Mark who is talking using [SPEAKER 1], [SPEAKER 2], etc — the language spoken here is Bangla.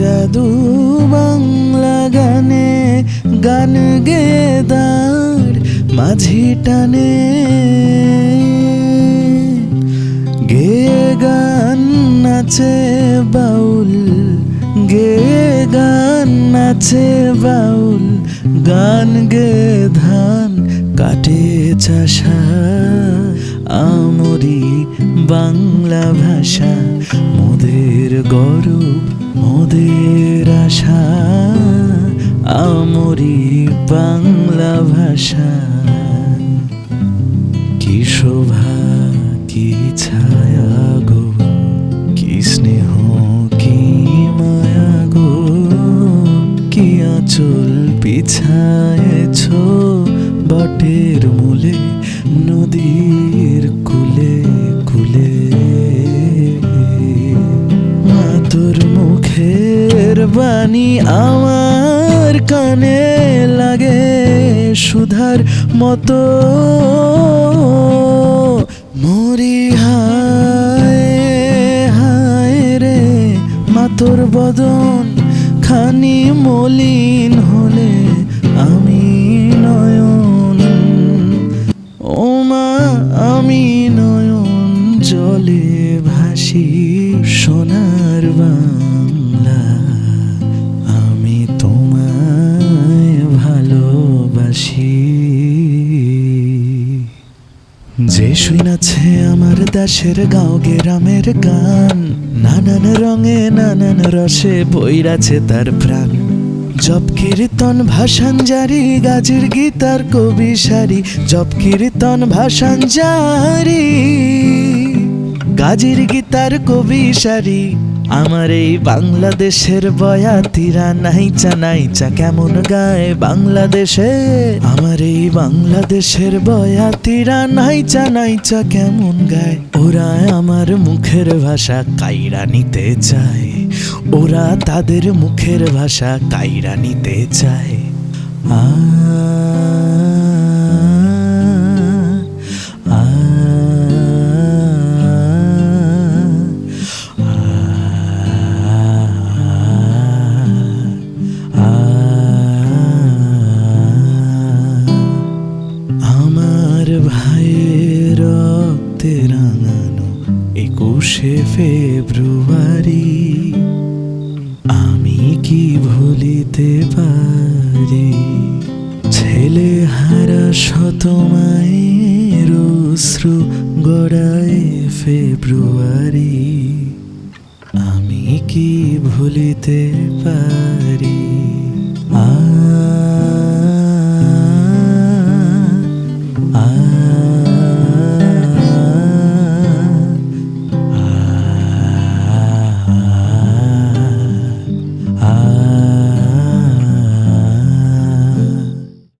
[SPEAKER 1] জাদু বাংলা গানে গান গেদার মাঝি টানে। গে গান নাচে বাউল, গে গান নাচে বাউল, গান গে ধান কাটে চাষা। আমরি বাংলা ভাষা, মোদের গরব মোদের আশা, আমরি বাংলা ভাষা। কি শোভা, কি ছায়া গো, কি স্নেহ, কি মায়া গো। কি আঁচল বিছায়েছ বটের মূলে, নদীর কুলে। বাণী আমার কানে লাগে সুধার মতো। মরি হায় রে মা তোর বদন, খানি মলিন হলে আমি নয়ন। ও মা, আমি নয়ন জলে ভাসি সোনার বাংলা শুনাছে আমার দেশের গাঁও গ্রামের গান। নানান রঙে নানান রসে বইরাছে তার প্রাণ। জপ কীর্তন ভাষান জারি গাজির গীতার কবি সারি। জপ কীর্তন ভাষান জারি গাজির গীতার কবি সারি। আমার এই বাংলাদেশের বয়াতিরা নাইচা নাইচা কেমন গায় বাংলাদেশে? আমার এই বাংলাদেশের বয়াতিরা নাইচা নাইচা কেমন গায়? ওরা আমার মুখের ভাষা কাইরা নিতে চায়। ওরা তাদের মুখের ভাষা কাইরা নিতে চায়। আ আ একুশে ফেব্রুয়ারি, আমি কি ভুলিতে পারি? ছেলে হারা শত মায়ের অশ্রু গড়ায় ফেব্রুয়ারি, আমি কি ভুলিতে পারি?